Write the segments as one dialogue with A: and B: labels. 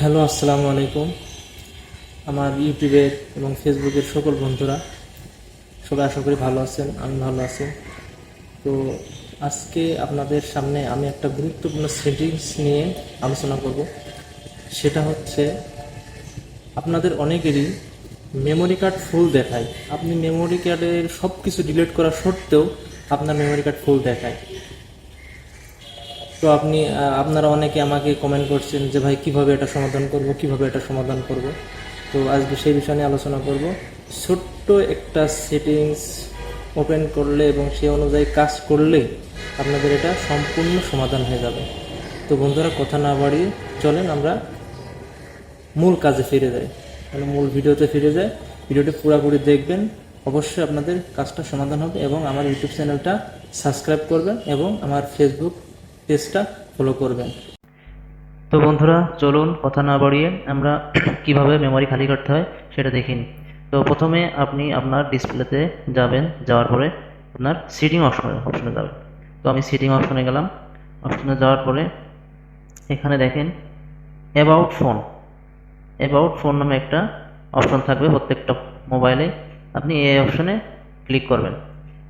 A: Hello, আসসালামু আলাইকুম। আমার ইউটিউবের এবং ফেসবুকের সকল বন্ধুরা, সবাই আশা করি ভালো আছেন, আমি ভালো আছি। তো আজকে আপনাদের সামনে আমি একটা গুরুত্বপূর্ণ সেটিংস নিয়ে আলোচনা করব। সেটা হচ্ছে, আপনাদের অনেকেরই মেমোরি কার্ড ফুল দেখায়। আপনি মেমোরি কার্ডের সব কিছু ডিলিট করা সত্ত্বেও আপনার মেমোরি কার্ড ফুল দেখায়। তো আপনি আপনারা অনেকে আমাকে কমেন্ট করছেন যে, ভাই, কীভাবে এটা সমাধান করব? কীভাবে এটা সমাধান করব? তো আজকে সেই বিষয় নিয়ে আলোচনা করব। ছোট্ট একটা সেটিংস ওপেন করলে এবং সেই অনুযায়ী কাজ করলে আপনাদের এটা সম্পূর্ণ সমাধান হয়ে যাবে। তো বন্ধুরা, কথা না বাড়িয়ে চলেন আমরা মূল কাজে ফিরে যাই। মানে মূল ভিডিওতে ফিরে যায় ভিডিওটি পুরোপুরি দেখবেন। অবশ্যই আপনাদের কাজটা সমাধান হবে এবং আমার ইউটিউব চ্যানেলটা সাবস্ক্রাইব করবেন এবং আমার ফেসবুক পেজটা ফলো করবেন। তো বন্ধুরা, চলুন কথা না বাড়িয়ে আমরা কীভাবে মেমোরি খালি করতে হয় সেটা দেখিনি তো প্রথমে আপনি আপনার ডিসপ্লেতে যাবেন, যাওয়ার পরে আপনার সিটিং অপশনে অপশনে যাবেন। তো আমি সিটিং অপশনে গেলাম। অপশনে যাওয়ার পরে এখানে দেখেন অ্যাবাউট ফোন অ্যাবাউট ফোন নামে একটা অপশন থাকবে প্রত্যেকটা মোবাইলে আপনি এই অপশনে ক্লিক করবেন।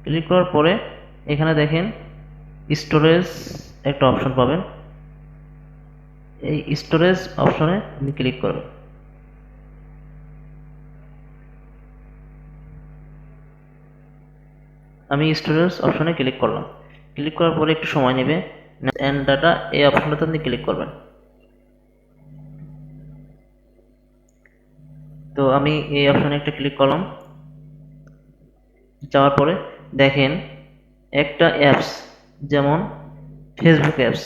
A: ক্লিক করার পরে এখানে দেখেন স্টোরেজ একটা অপশন পাবেন। এই স্টোরেজ অপশনে আপনি ক্লিক করবেন আমি স্টোরেজ অপশনে ক্লিক করলাম। ক্লিক করার পরে একটু সময় নেবে। অ্যান্ড ডাটা এই অপশনটাতে আপনি ক্লিক করবেন। তো আমি এই অপশনে একটা ক্লিক করলাম। যাওয়ার পরে দেখেন একটা অ্যাপস যেমন ফেসবুক অ্যাপস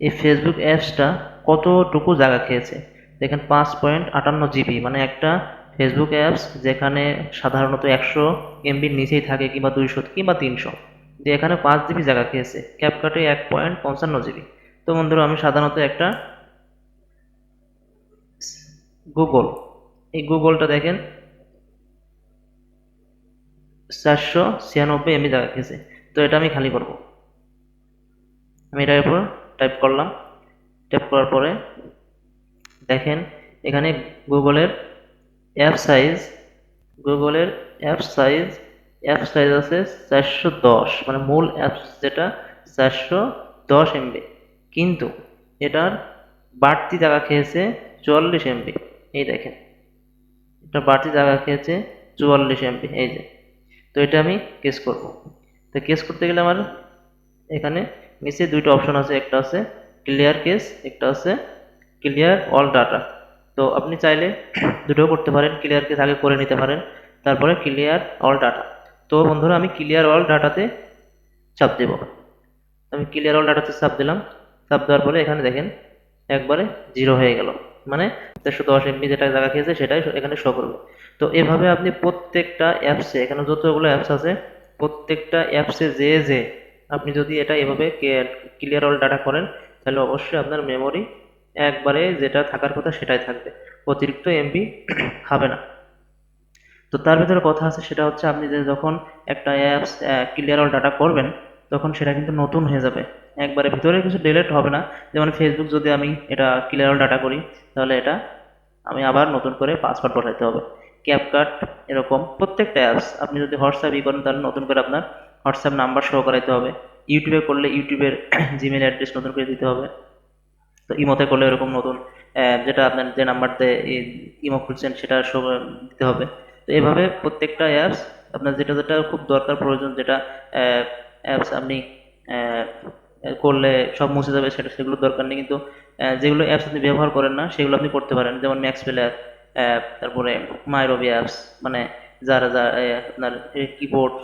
A: এই ফেসবুক অ্যাপসটা কতটুকু জায়গা খেয়েছে? দেখেন পাঁচ পয়েন্ট আটান্ন জিবি মানে একটা ফেসবুক অ্যাপস যেখানে সাধারণত একশো এমবির নিচেই থাকে কিংবা দুইশো কিংবা তিনশো। যে এখানে পাঁচ জিবি জায়গা খেয়েছে। ক্যাপকাটে এক পয়েন্ট পঞ্চান্ন জিবি তো বন্ধুরা, আমি সাধারণত একটা গুগল এই গুগলটা দেখেন চারশো ছিয়ানব্বই এমবি জায়গা খেয়েছে। তো এটা আমি খালি করব। আমি এটার উপর টাইপ করলাম। টাইপ করার পরে দেখেন, এখানে গুগলের অ্যাপ সাইজ গুগলের অ্যাপ সাইজ অ্যাপ সাইজ আছে চারশো দশ মানে মূল অ্যাপস যেটা চারশো দশ এমবি কিন্তু এটার বাড়তি জায়গা খেয়েছে চুয়াল্লিশ এমবি এই দেখেন, এটা বাড়তি জায়গা খেয়েছে চুয়াল্লিশ এমবি এই যে, তো এটা আমি কেস করব। তো কেস করতে গেলে আমার এখানে নিচে দুইটা অপশন আছে, একটা আছে ক্লিয়ার কেস একটা আছে ক্লিয়ার অল ডাটা তো আপনি চাইলে দুটোও করতে পারেন ক্লিয়ার কেস আগে করে নিতে পারেন, তারপরে ক্লিয়ার অল ডাটা তো বন্ধুরা, আমি ক্লিয়ার অল ডাটাতে চাপ দেব। আমি ক্লিয়ার অল ডাটাতে চাপ দিলাম। চাপ দেওয়ার পরে এখানে দেখেন, একবারে জিরো হয়ে গেল। মানে চারশো দশ এমবি যেটা জায়গা খেয়েছে, সেটাই এখানে শো করবে। তো এভাবে আপনি প্রত্যেকটা অ্যাপসে এখানে যতগুলো অ্যাপস আছে, প্রত্যেকটা অ্যাপসে যে যে আপনি যদি এটা এভাবে ক্লিয়ার অল ডাটা করেন, তাহলে অবশ্যই আপনার মেমোরি একবারে যেটা থাকার কথা সেটাই থাকবে। অতিরিক্ত এমবি খাবে না। তো তার ভিতরে কথা আছে, সেটা হচ্ছে আপনি যে যখন একটা অ্যাপস ক্লিয়ার অল ডাটা করবেন, তখন সেটা কিন্তু নতুন হয়ে যাবে। একবারে ভিতরে কিছু ডিলেট হবে না। যেমন ফেসবুক যদি আমি এটা ক্লিয়ার অল ডাটা করি, তাহলে এটা আমি আবার নতুন করে পাসওয়ার্ড পাঠাতে হবে। ক্যাপকাট এরকম প্রত্যেকটা অ্যাপস আপনি যদি হোয়াটসঅ্যাপ ই করেন, তাহলে নতুন করে আপনার হোয়াটসঅ্যাপ নাম্বার শো করাইতে হবে। ইউটিউবে করলে ইউটিউবের জিমেল অ্যাড্রেস নতুন করে দিতে হবে। তো ইমোতে করলে এরকম নতুন যেটা আপনার যে নাম্বার দিয়ে ইমো খুলছেন সেটা শো দিতে হবে। তো এভাবে প্রত্যেকটা অ্যাপস আপনার যেটা যেটা খুব দরকার প্রয়োজন যেটা অ্যাপস আপনি করলে সব মুছে যাবে সেটা সেগুলোর দরকার নেই। কিন্তু যেগুলো অ্যাপস আপনি ব্যবহার করেন না সেগুলো আপনি করতে পারেন। যেমন ম্যাক্স প্লেয়ার অ্যাপ তারপরে মাইরোবি অ্যাপস মানে যারা যা এ, আপনার কিবোর্ড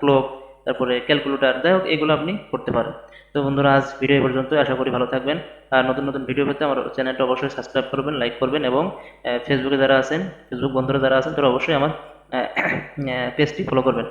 A: ক্লোক তারপরে ক্যালকুলেটার যাই হোক, এগুলো আপনি করতে পারেন। তো বন্ধুরা, আজ ভিডিও পর্যন্ত, আশা করি ভালো থাকবেন। আর নতুন নতুন ভিডিও পেতে আমার চ্যানেলটা অবশ্যই সাবস্ক্রাইব করবেন লাইক করবেন এবং ফেসবুকে যারা আছেন ফেসবুক বন্ধুরা যারা আছেন, তারা অবশ্যই আমার পেজটি ফলো করবেন।